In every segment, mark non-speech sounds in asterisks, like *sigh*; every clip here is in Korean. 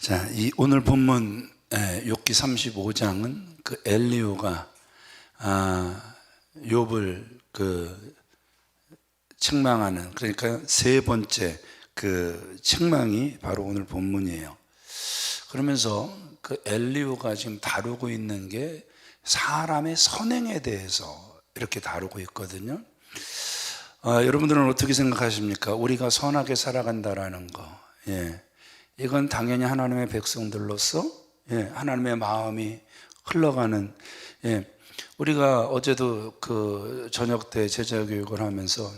자, 이 오늘 본문 에, 욥기 35장은 그 엘리오가 아, 욥을 그 책망하는 그러니까 세 번째 그 책망이 바로 오늘 본문이에요. 그러면서 그 엘리오가 지금 다루고 있는 게 사람의 선행에 대해서 이렇게 다루고 있거든요. 아, 여러분들은 어떻게 생각하십니까? 우리가 선하게 살아간다라는 거. 예. 이건 당연히 하나님의 백성들로서 예, 하나님의 마음이 흘러가는 예. 우리가 어제도 그 저녁 때 제자 교육을 하면서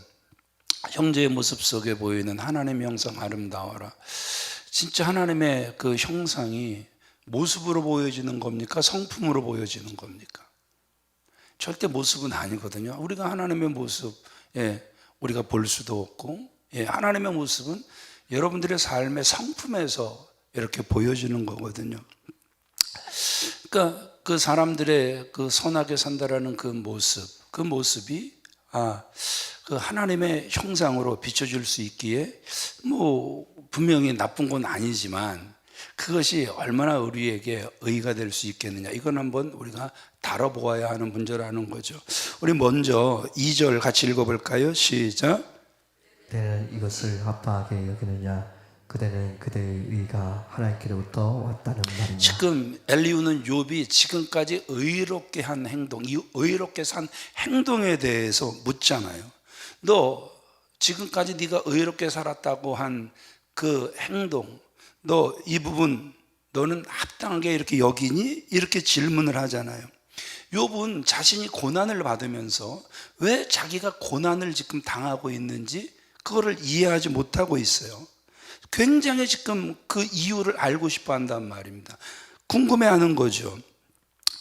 형제의 모습 속에 보이는 하나님의 형상 아름다워라. 진짜 하나님의 그 형상이 모습으로 보여지는 겁니까? 성품으로 보여지는 겁니까? 절대 모습은 아니거든요. 우리가 하나님의 모습, 예, 우리가 볼 수도 없고, 예, 하나님의 모습은 여러분들의 삶의 성품에서 이렇게 보여지는 거거든요. 그러니까 그 사람들의 그 선하게 산다라는 그 모습, 그 모습이 아, 그 하나님의 형상으로 비춰질 수 있기에 뭐 분명히 나쁜 건 아니지만 그것이 얼마나 우리에게 의가 될 수 있겠느냐. 이건 한번 우리가 다뤄보아야 하는 문제라는 거죠. 우리 먼저 2절 같이 읽어볼까요? 시작. 그대는 이것을 합당하게 여기느냐 그대는 그대의 의가 하나님께로부터 왔다는 말이냐 지금 엘리우는 욥이 지금까지 의롭게 한 행동, 이 의롭게 산 행동에 대해서 묻잖아요. 너 지금까지 네가 의롭게 살았다고 한 그 행동, 너 이 부분 너는 합당하게 이렇게 여기니? 이렇게 질문을 하잖아요. 욥은 자신이 고난을 받으면서 왜 자기가 고난을 지금 당하고 있는지 그거를 이해하지 못하고 있어요. 굉장히 지금 그 이유를 알고 싶어 한단 말입니다. 궁금해 하는 거죠.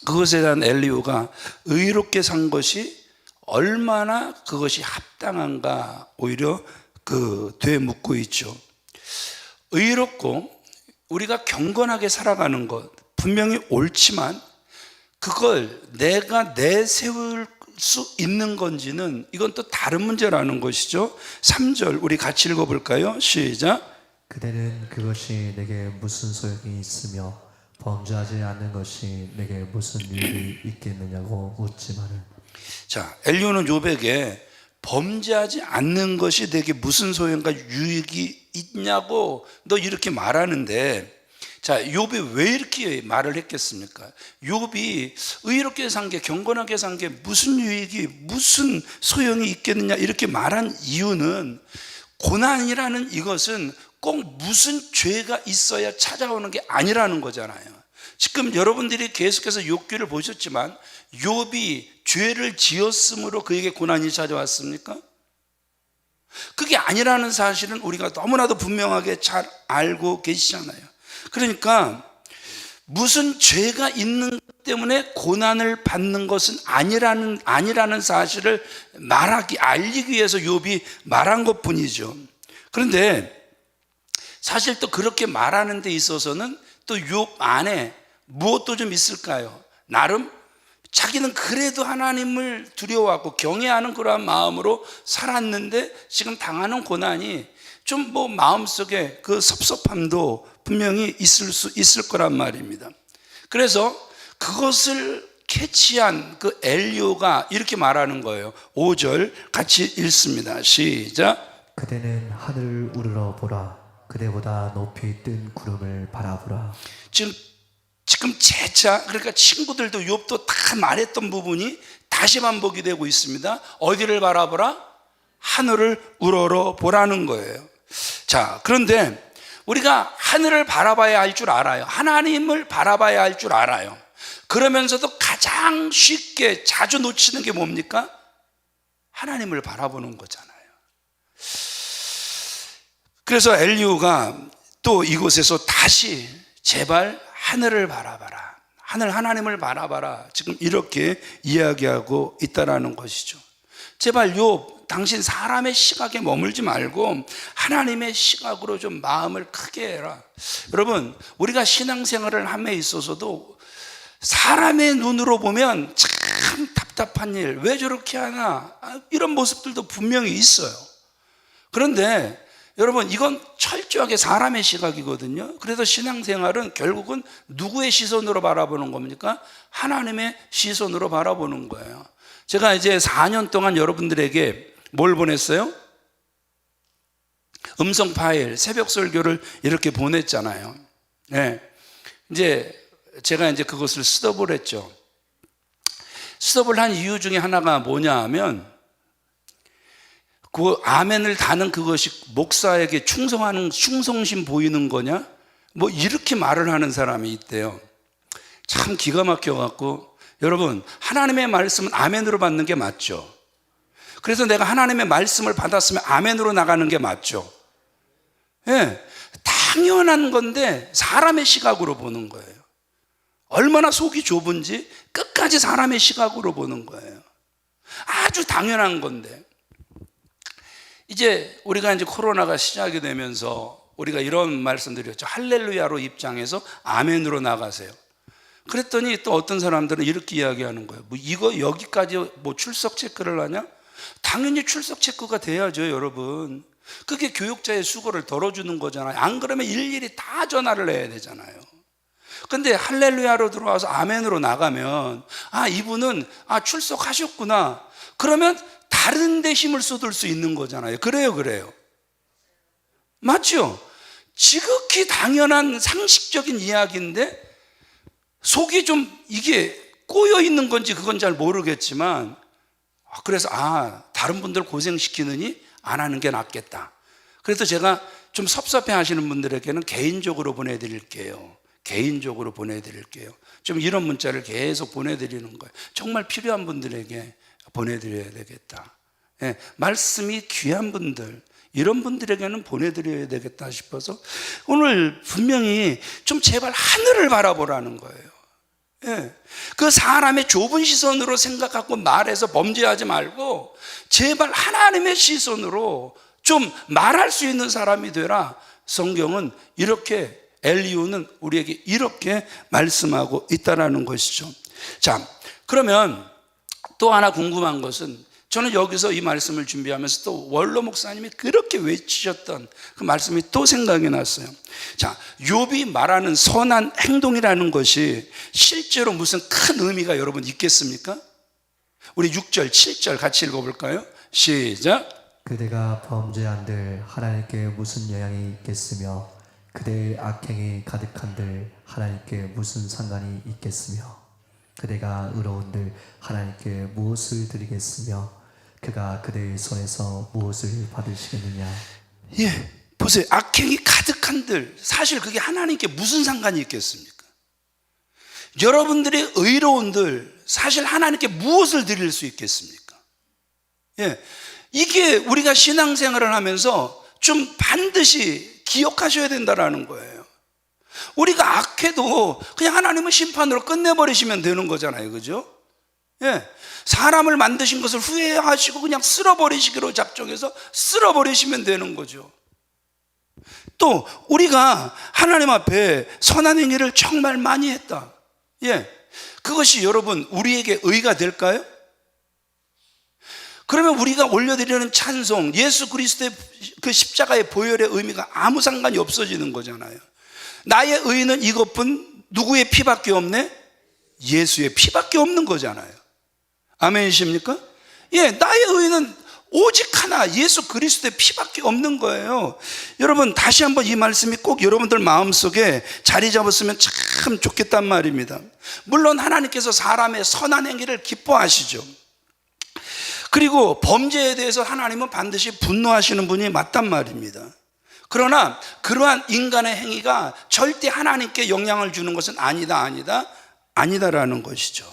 그것에 대한 엘리오가 의롭게 산 것이 얼마나 그것이 합당한가 오히려 그 되묻고 있죠. 의롭고 우리가 경건하게 살아가는 것 분명히 옳지만 그걸 내가 내세울 수 있는 건지는 이건 또 다른 문제라는 것이죠. 3절 우리 같이 읽어 볼까요? 시작. 그대는 그것이 내게 무슨 소용이 있으며 범죄하지 않는 것이 내게 무슨 일이 있겠느냐고 묻지만은 자, 엘리오는 욥에게 범죄하지 않는 것이 내게 무슨 소용과 유익이 있냐고 너 이렇게 말하는데 자, 욥이 왜 이렇게 말을 했겠습니까? 욥이 의롭게 산 게 경건하게 산 게 무슨 유익이 무슨 소용이 있겠느냐 이렇게 말한 이유는 고난이라는 이것은 꼭 무슨 죄가 있어야 찾아오는 게 아니라는 거잖아요. 지금 여러분들이 계속해서 욥기를 보셨지만 욥이 죄를 지었으므로 그에게 고난이 찾아왔습니까? 그게 아니라는 사실은 우리가 너무나도 분명하게 잘 알고 계시잖아요. 그러니까 무슨 죄가 있는 것 때문에 고난을 받는 것은 아니라는 아니라는 사실을 말하기 알리기 위해서 욥이 말한 것뿐이죠. 그런데 사실 또 그렇게 말하는 데 있어서는 또 욥 안에 무엇도 좀 있을까요? 나름 자기는 그래도 하나님을 두려워하고 경외하는 그러한 마음으로 살았는데 지금 당하는 고난이 좀 뭐 마음속에 그 섭섭함도 분명히 있을 수 있을 거란 말입니다. 그래서 그것을 캐치한 그 엘리오가 이렇게 말하는 거예요. 5절 같이 읽습니다. 시작. 그대는 하늘을 우러러 보라 그대보다 높이 뜬 구름을 바라보라 지금 지금 제자 그러니까 친구들도 욥도 다 말했던 부분이 다시 반복이 되고 있습니다. 어디를 바라보라? 하늘을 우러러 보라는 거예요. 자, 그런데 우리가 하늘을 바라봐야 할 줄 알아요. 하나님을 바라봐야 할 줄 알아요. 그러면서도 가장 쉽게 자주 놓치는 게 뭡니까? 하나님을 바라보는 거잖아요. 그래서 엘리우가 또 이곳에서 다시 제발 하늘을 바라봐라. 하늘 하나님을 바라봐라. 지금 이렇게 이야기하고 있다라는 것이죠. 제발 요 당신 사람의 시각에 머물지 말고 하나님의 시각으로 좀 마음을 크게 해라. 여러분, 우리가 신앙생활을 함에 있어서도 사람의 눈으로 보면 참 답답한 일, 왜 저렇게 하나? 아, 이런 모습들도 분명히 있어요. 그런데 여러분 이건 철저하게 사람의 시각이거든요. 그래서 신앙생활은 결국은 누구의 시선으로 바라보는 겁니까? 하나님의 시선으로 바라보는 거예요. 제가 이제 4년 동안 여러분들에게 뭘 보냈어요? 음성 파일, 새벽 설교를 이렇게 보냈잖아요. 네. 이제 제가 이제 그것을 스톱을 했죠. 스톱을 한 이유 중에 하나가 뭐냐 하면 그 아멘을 다는 그것이 목사에게 충성하는 충성심 보이는 거냐? 뭐 이렇게 말을 하는 사람이 있대요. 참 기가 막혀 갖고 여러분 하나님의 말씀은 아멘으로 받는 게 맞죠. 그래서 내가 하나님의 말씀을 받았으면 아멘으로 나가는 게 맞죠. 예. 당연한 건데 사람의 시각으로 보는 거예요. 얼마나 속이 좁은지 끝까지 사람의 시각으로 보는 거예요. 아주 당연한 건데. 이제 우리가 이제 코로나가 시작이 되면서 우리가 이런 말씀드렸죠. 할렐루야로 입장해서 아멘으로 나가세요. 그랬더니 또 어떤 사람들은 이렇게 이야기하는 거예요. 뭐 이거 여기까지 뭐 출석 체크를 하냐? 당연히 출석 체크가 돼야죠, 여러분. 그게 교육자의 수고를 덜어주는 거잖아요. 안 그러면 일일이 다 전화를 해야 되잖아요. 근데 할렐루야로 들어와서 아멘으로 나가면 아 이분은 아 출석하셨구나. 그러면 다른 데 힘을 쏟을 수 있는 거잖아요. 그래요, 그래요. 맞죠? 지극히 당연한 상식적인 이야기인데 속이 좀 이게 꼬여 있는 건지 그건 잘 모르겠지만 아, 그래서 아 다른 분들 고생시키느니 안 하는 게 낫겠다. 그래서 제가 좀 섭섭해 하시는 분들에게는 개인적으로 보내드릴게요. 개인적으로 보내드릴게요. 좀 이런 문자를 계속 보내드리는 거예요. 정말 필요한 분들에게 보내드려야 되겠다. 예, 말씀이 귀한 분들, 이런 분들에게는 보내드려야 되겠다 싶어서 오늘 분명히 좀 제발 하늘을 바라보라는 거예요. 예. 그 사람의 좁은 시선으로 생각하고 말해서 범죄하지 말고 제발 하나님의 시선으로 좀 말할 수 있는 사람이 되라. 성경은 이렇게 엘리우는 우리에게 이렇게 말씀하고 있다라는 것이죠. 자, 그러면 또 하나 궁금한 것은 저는 여기서 이 말씀을 준비하면서 또 원로 목사님이 그렇게 외치셨던 그 말씀이 또 생각이 났어요. 자, 욥이 말하는 선한 행동이라는 것이 실제로 무슨 큰 의미가 여러분 있겠습니까? 우리 6절, 7절 같이 읽어 볼까요? 시작. 그대가 범죄한들 하나님께 무슨 영향이 있겠으며 그대의 악행이 가득한들 하나님께 무슨 상관이 있겠으며 그대가 의로운들 하나님께 무엇을 드리겠으며 그가 그대의 손에서 무엇을 받으시겠느냐 예, 보세요. 악행이 가득한들 사실 그게 하나님께 무슨 상관이 있겠습니까? 여러분들의 의로운들 사실 하나님께 무엇을 드릴 수 있겠습니까? 예, 이게 우리가 신앙생활을 하면서 좀 반드시 기억하셔야 된다라는 거예요. 우리가 악해도 그냥 하나님은 심판으로 끝내버리시면 되는 거잖아요. 그죠? 예. 사람을 만드신 것을 후회하시고 그냥 쓸어버리시기로 작정해서 쓸어버리시면 되는 거죠. 또 우리가 하나님 앞에 선한 행위를 정말 많이 했다. 예. 그것이 여러분 우리에게 의가 될까요? 그러면 우리가 올려드리는 찬송, 예수 그리스도의 그 십자가의 보혈의 의미가 아무 상관이 없어지는 거잖아요. 나의 의는 이것뿐 누구의 피밖에 없네? 예수의 피밖에 없는 거잖아요. 아멘이십니까? 예, 나의 의는 오직 하나 예수 그리스도의 피밖에 없는 거예요. 여러분 다시 한번 이 말씀이 꼭 여러분들 마음속에 자리 잡았으면 참 좋겠단 말입니다. 물론 하나님께서 사람의 선한 행위를 기뻐하시죠. 그리고 범죄에 대해서 하나님은 반드시 분노하시는 분이 맞단 말입니다. 그러나 그러한 인간의 행위가 절대 하나님께 영향을 주는 것은 아니다, 아니다, 아니다라는 것이죠.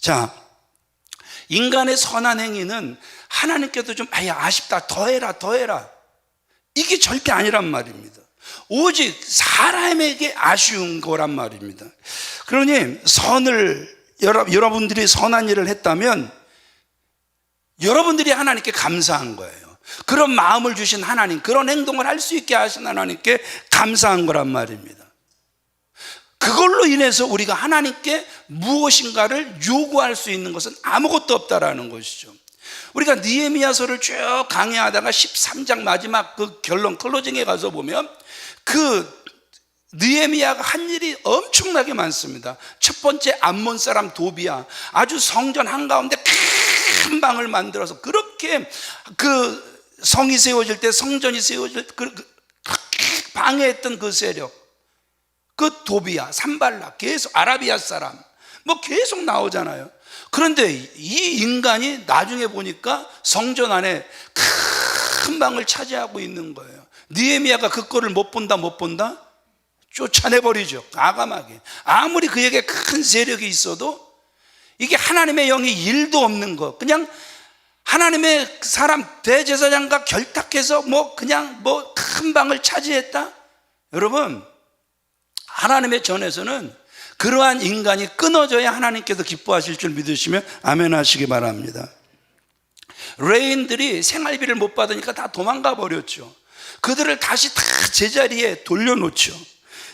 자, 인간의 선한 행위는 하나님께도 좀 아야 아쉽다 더해라 더해라 이게 절대 아니란 말입니다. 오직 사람에게 아쉬운 거란 말입니다. 그러니 선을 여러분들이 선한 일을 했다면 여러분들이 하나님께 감사한 거예요. 그런 마음을 주신 하나님, 그런 행동을 할 수 있게 하신 하나님께 감사한 거란 말입니다. 그걸로 인해서 우리가 하나님께 무엇인가를 요구할 수 있는 것은 아무것도 없다라는 것이죠. 우리가 니에미야서를 쭉 강의하다가 13장 마지막 그 결론 클로징에 가서 보면 그 느헤미야가 한 일이 엄청나게 많습니다. 첫 번째 암몬 사람 도비야 아주 성전 한 가운데 큰 방을 만들어서 그렇게 그 성이 세워질 때 성전이 세워질 때 그, 그, 그렇게 방해했던 그 세력 그 도비야 산발라 계속 아라비아 사람 뭐 계속 나오잖아요. 그런데 이 인간이 나중에 보니까 성전 안에 큰 방을 차지하고 있는 거예요. 느헤미야가 그 꼴을 못 본다 못 본다 쫓아내버리죠. 과감하게. 아무리 그에게 큰 세력이 있어도 이게 하나님의 영이 일도 없는 거. 그냥 하나님의 사람 대제사장과 결탁해서 뭐 그냥 뭐 큰 방을 차지했다? 여러분, 하나님의 전에서는 그러한 인간이 끊어져야 하나님께서 기뻐하실 줄 믿으시면 아멘 하시기 바랍니다. 레인들이 생활비를 못 받으니까 다 도망가 버렸죠. 그들을 다시 다 제자리에 돌려놓죠.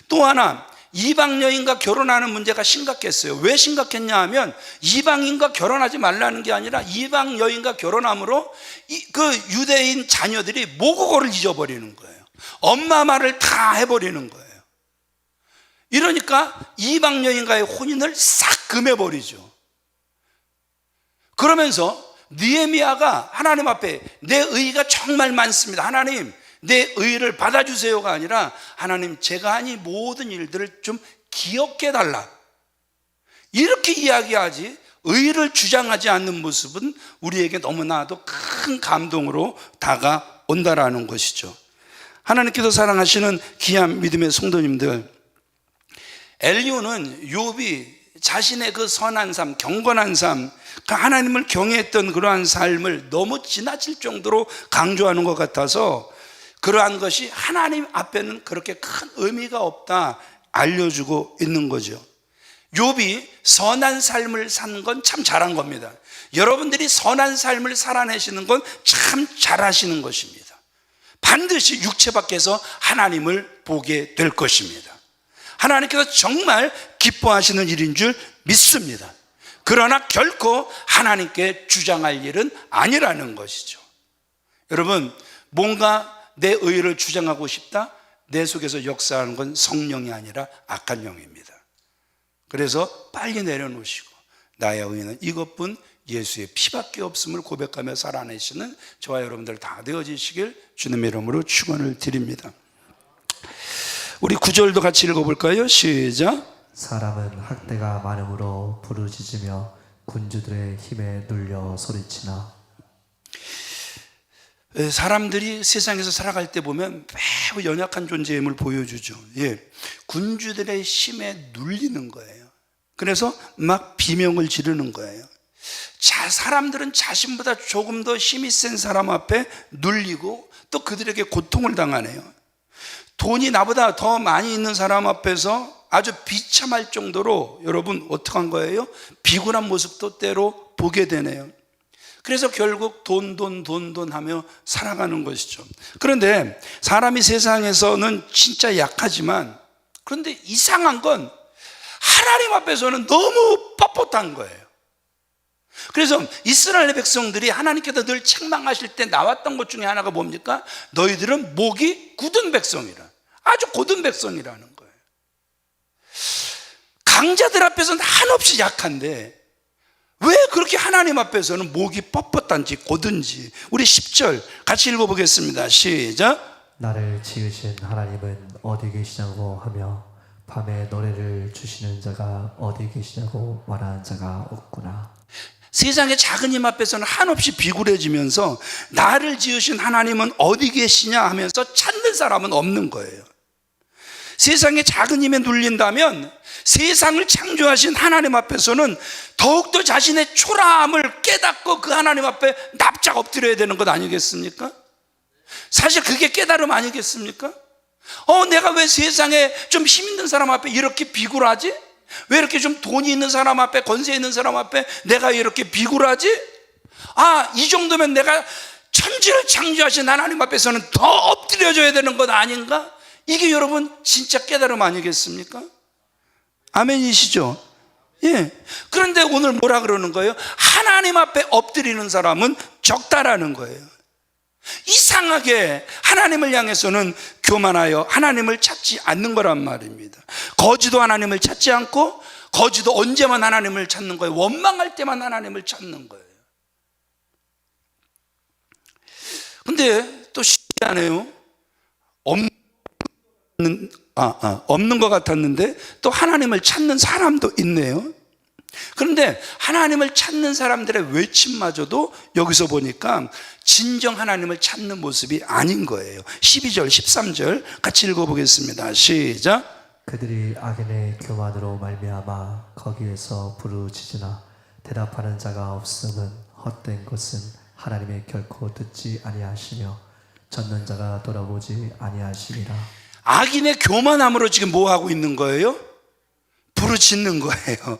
또 하나 이방 여인과 결혼하는 문제가 심각했어요. 왜 심각했냐 하면 이방인과 결혼하지 말라는 게 아니라 이방 여인과 결혼함으로 이- 그 유대인 자녀들이 모국어를 잊어버리는 거예요. 엄마 말을 다 해버리는 거예요. 이러니까 이방 여인과의 혼인을 싹 금해버리죠. 그러면서 니에미아가 하나님 앞에 내 의가 정말 많습니다. 하나님 내 의를 받아주세요가 아니라 하나님 제가 한 이 모든 일들을 좀 기억해 달라. 이렇게 이야기하지 의를 주장하지 않는 모습은 우리에게 너무나도 큰 감동으로 다가온다라는 것이죠. 하나님께서 사랑하시는 귀한 믿음의 성도님들 엘리오는 욥이 자신의 그 선한 삶, 경건한 삶, 그 하나님을 경외했던 그러한 삶을 너무 지나칠 정도로 강조하는 것 같아서 그러한 것이 하나님 앞에는 그렇게 큰 의미가 없다 알려주고 있는 거죠. 욥이 선한 삶을 사는 건참 잘한 겁니다. 여러분들이 선한 삶을 살아내시는 건 참 잘하시는 것입니다. 반드시 육체 밖에서 하나님을 보게 될 것입니다. 하나님께서 정말 기뻐하시는 일인 줄 믿습니다. 그러나 결코 하나님께 주장할 일은 아니라는 것이죠. 여러분, 뭔가 내 의를 주장하고 싶다? 내 속에서 역사하는 건 성령이 아니라 악한 영입니다. 그래서 빨리 내려놓으시고 나의 의는 이것뿐 예수의 피밖에 없음을 고백하며 살아내시는 저와 여러분들 다 되어지시길 주님의 이름으로 축원을 드립니다. 우리 구절도 같이 읽어볼까요? 시작. 사람은 학대가 많음으로 부르짖으며 군주들의 힘에 눌려 소리치나 예, 사람들이 세상에서 살아갈 때 보면 매우 연약한 존재임을 보여주죠. 예. 군주들의 힘에 눌리는 거예요. 그래서 막 비명을 지르는 거예요. 자, 사람들은 자신보다 조금 더 힘이 센 사람 앞에 눌리고 또 그들에게 고통을 당하네요. 돈이 나보다 더 많이 있는 사람 앞에서 아주 비참할 정도로 여러분 어떡한 거예요? 비굴한 모습도 때로 보게 되네요. 그래서 결국 돈, 돈, 돈, 돈 하며 살아가는 것이죠. 그런데 사람이 세상에서는 진짜 약하지만 그런데 이상한 건 하나님 앞에서는 너무 뻣뻣한 거예요. 그래서 이스라엘 백성들이 하나님께서 늘 책망하실 때 나왔던 것 중에 하나가 뭡니까? 너희들은 목이 굳은 백성이라. 아주 고든 백성이라는 거예요. 강자들 앞에서는 한없이 약한데 왜 그렇게 하나님 앞에서는 목이 뻣뻣한지 고든지 우리 10절 같이 읽어보겠습니다. 시작. 나를 지으신 하나님은 어디 계시냐고 하며 밤에 노래를 주시는 자가 어디 계시냐고 말하는 자가 없구나 세상의 작은 힘 앞에서는 한없이 비굴해지면서 나를 지으신 하나님은 어디 계시냐 하면서 찾는 사람은 없는 거예요. 세상의 작은 힘에 눌린다면 세상을 창조하신 하나님 앞에서는 더욱더 자신의 초라함을 깨닫고 그 하나님 앞에 납작 엎드려야 되는 것 아니겠습니까? 사실 그게 깨달음 아니겠습니까? 어, 내가 왜 세상에 좀 힘 있는 사람 앞에 이렇게 비굴하지? 왜 이렇게 좀 돈이 있는 사람 앞에, 권세 있는 사람 앞에 내가 이렇게 비굴하지? 아, 이 정도면 내가 천지를 창조하신 하나님 앞에서는 더 엎드려져야 되는 것 아닌가? 이게 여러분 진짜 깨달음 아니겠습니까? 아멘이시죠? 예. 그런데 오늘 뭐라 그러는 거예요? 하나님 앞에 엎드리는 사람은 적다라는 거예요. 이상하게 하나님을 향해서는 교만하여 하나님을 찾지 않는 거란 말입니다. 거지도 하나님을 찾지 않고 거지도 언제만 하나님을 찾는 거예요. 원망할 때만 하나님을 찾는 거예요. 근데 또 신기하네요. 없는 아, 아, 없는 것 같았는데 또 하나님을 찾는 사람도 있네요. 그런데 하나님을 찾는 사람들의 외침마저도 여기서 보니까 진정 하나님을 찾는 모습이 아닌 거예요. 12절, 13절 같이 읽어보겠습니다. 시작. 그들이 악인의 교만으로 말미암아 거기에서 부르짖으나 대답하는 자가 없음은 헛된 것은 하나님의 결코 듣지 아니하시며 젖는 자가 돌아보지 아니하시니라 악인의 교만함으로 지금 뭐 하고 있는 거예요? 부르짖는 거예요.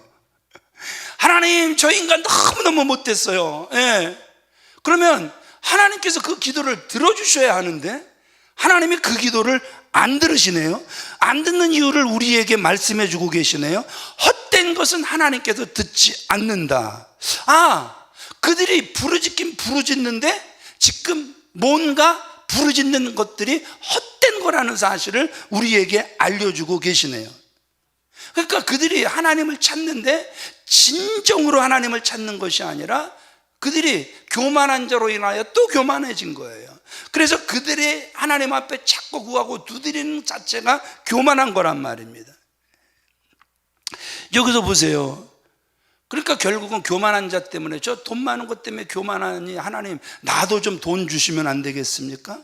*laughs* 하나님, 저 인간 너무너무 못됐어요. 예. 그러면 하나님께서 그 기도를 들어주셔야 하는데 하나님이 그 기도를 안 들으시네요. 안 듣는 이유를 우리에게 말씀해 주고 계시네요. 헛된 것은 하나님께서 듣지 않는다. 아, 그들이 부르짖긴 부르짖는데 지금 뭔가 부르짖는 것들이 헛된 거라는 사실을 우리에게 알려주고 계시네요. 그러니까 그들이 하나님을 찾는데 진정으로 하나님을 찾는 것이 아니라 그들이 교만한 자로 인하여 또 교만해진 거예요. 그래서 그들이 하나님 앞에 찾고 구하고 두드리는 자체가 교만한 거란 말입니다. 여기서 보세요. 그러니까 결국은 교만한 자 때문에 저 돈 많은 것 때문에 교만하니 하나님 나도 좀 돈 주시면 안 되겠습니까?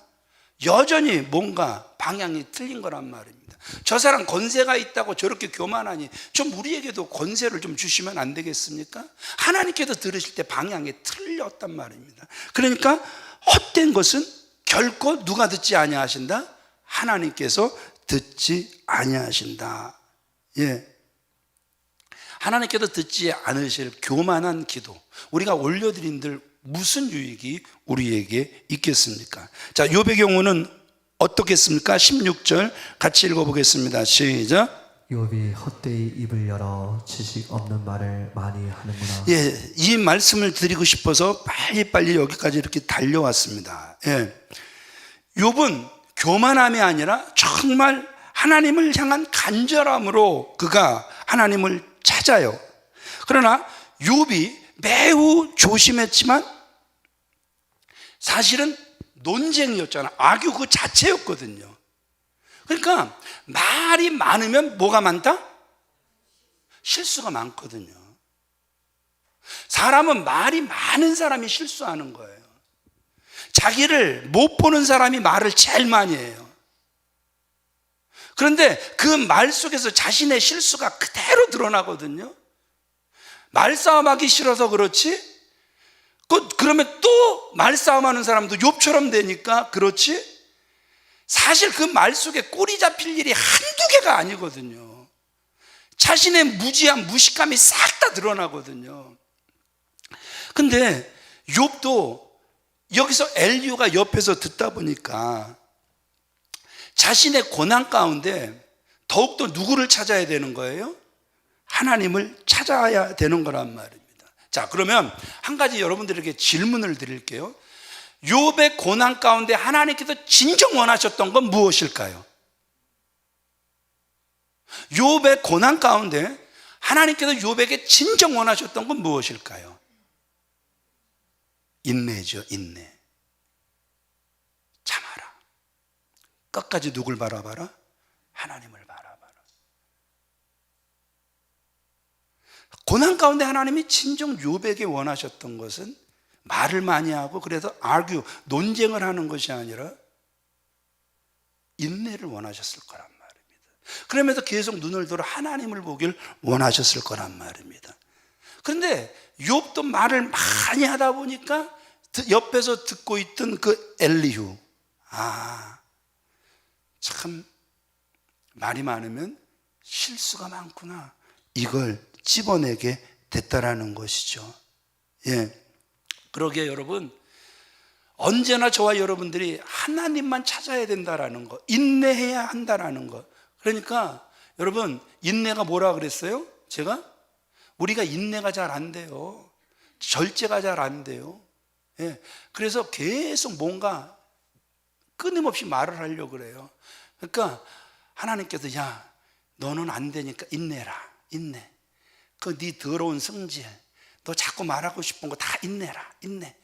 여전히 뭔가 방향이 틀린 거란 말입니다. 저 사람 권세가 있다고 저렇게 교만하니 좀 우리에게도 권세를 좀 주시면 안 되겠습니까? 하나님께서 들으실 때 방향이 틀렸단 말입니다. 그러니까 헛된 것은 결코 누가 듣지 아니하신다? 하나님께서 듣지 아니하신다. 예. 하나님께서 듣지 않으실 교만한 기도 우리가 올려드린들 무슨 유익이 우리에게 있겠습니까? 자, 욥의 경우는 어떻겠습니까? 16절 같이 읽어보겠습니다. 시작. 욥이 헛되이 입을 열어 지식 없는 말을 많이 하는구나 예, 이 말씀을 드리고 싶어서 빨리빨리 여기까지 이렇게 달려왔습니다. 예. 욥은 교만함이 아니라 정말 하나님을 향한 간절함으로 그가 하나님을 찾아요. 그러나 욥이 매우 조심했지만 사실은 논쟁이었잖아. 악유 그 자체였거든요. 그러니까 말이 많으면 뭐가 많다? 실수가 많거든요. 사람은 말이 많은 사람이 실수하는 거예요. 자기를 못 보는 사람이 말을 제일 많이 해요. 그런데 그 말 속에서 자신의 실수가 그대로 드러나거든요. 말싸움하기 싫어서 그렇지? 그, 그러면 또 말싸움하는 사람도 욥처럼 되니까 그렇지? 사실 그 말 속에 꼬리 잡힐 일이 한두 개가 아니거든요. 자신의 무지한 무식감이 싹 다 드러나거든요. 근데 욥도 여기서 엘리유가 옆에서 듣다 보니까 자신의 고난 가운데 더욱더 누구를 찾아야 되는 거예요? 하나님을 찾아야 되는 거란 말입니다. 자, 그러면 한 가지 여러분들에게 질문을 드릴게요. 욥의 고난 가운데 하나님께서 진정 원하셨던 건 무엇일까요? 욥의 고난 가운데 하나님께서 욥에게 진정 원하셨던 건 무엇일까요? 인내죠, 인내. 참아라. 끝까지 누굴 바라봐라? 하나님을 바라봐라. 고난 가운데 하나님이 진정 욥에게 원하셨던 것은 말을 많이 하고 그래서 argue, 논쟁을 하는 것이 아니라 인내를 원하셨을 거란 말입니다. 그러면서 계속 눈을 들어 하나님을 보길 원하셨을 거란 말입니다. 그런데 욥도 말을 많이 하다 보니까 드- 옆에서 듣고 있던 그 엘리후 아, 참 말이 많으면 실수가 많구나. 이걸 찝어내게 됐다라는 것이죠. 예. 그러게 여러분 언제나 저와 여러분들이 하나님만 찾아야 된다라는 거, 인내해야 한다라는 거. 그러니까 여러분 인내가 뭐라 그랬어요? 제가 우리가 인내가 잘 안 돼요. 절제가 잘 안 돼요. 예. 그래서 계속 뭔가 끊임없이 말을 하려고 그래요. 그러니까 하나님께서 야, 너는 안 되니까 인내라. 인내. 그 네 더러운 성질, 너 자꾸 말하고 싶은 거 다 인내라. 인내.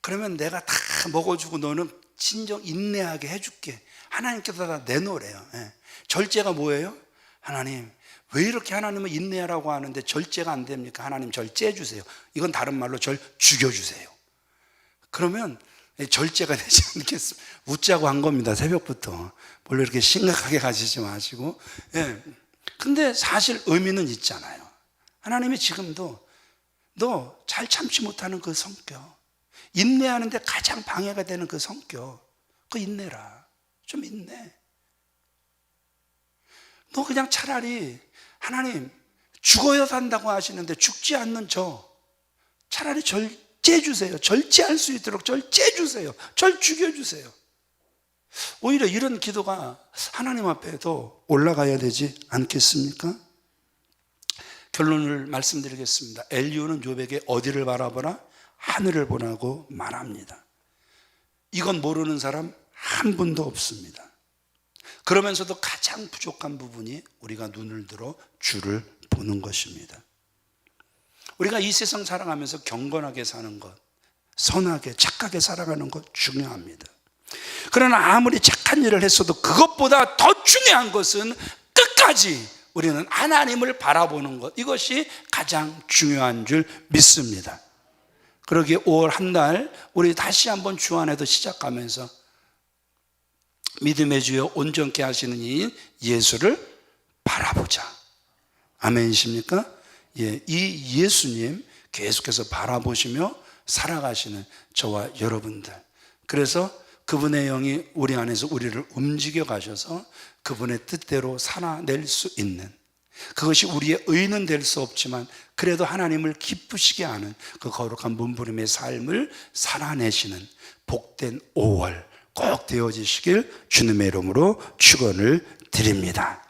그러면 내가 다 먹어주고 너는 진정 인내하게 해줄게. 하나님께서 다 내놓으래요. 예. 절제가 뭐예요? 하나님, 왜 이렇게 하나님은 인내하라고 하는데 절제가 안 됩니까? 하나님 절제해 주세요. 이건 다른 말로 절 죽여 주세요. 그러면 절제가 *laughs* 되지 않겠습니까? 웃자고 한 겁니다. 새벽부터. 원래 이렇게 심각하게 가시지 마시고. 예. 근데 사실 의미는 있잖아요. 하나님이 지금도 너 잘 참지 못하는 그 성격, 인내하는데 가장 방해가 되는 그 성격, 그 인내라. 좀 인내. 너 그냥 차라리 하나님 죽어야 산다고 하시는데 죽지 않는 저 차라리 절 제 주세요. 절제할 수 있도록 절제 주세요. 절 죽여 주세요. 오히려 이런 기도가 하나님 앞에도 올라가야 되지 않겠습니까? 결론을 말씀드리겠습니다. 엘리오는 욥에게 어디를 바라보나 하늘을 보라고 말합니다. 이건 모르는 사람 한 분도 없습니다. 그러면서도 가장 부족한 부분이 우리가 눈을 들어 주를 보는 것입니다. 우리가 이 세상 살아가면서 경건하게 사는 것, 선하게, 착하게 살아가는 것 중요합니다. 그러나 아무리 착한 일을 했어도 그것보다 더 중요한 것은 끝까지 우리는 하나님을 바라보는 것. 이것이 가장 중요한 줄 믿습니다. 그러기에 5월 한 달 우리 다시 한번 주 안에도 시작하면서 믿음의 주여 온전케 하시는 이인 예수를 바라보자. 아멘이십니까? 예, 이 예수님 계속해서 바라보시며 살아가시는 저와 여러분들. 그래서 그분의 영이 우리 안에서 우리를 움직여 가셔서 그분의 뜻대로 살아낼 수 있는 그것이 우리의 의는 될 수 없지만 그래도 하나님을 기쁘시게 하는 그 거룩한 문부림의 삶을 살아내시는 복된 5월 꼭 되어지시길 주님의 이름으로 축원을 드립니다.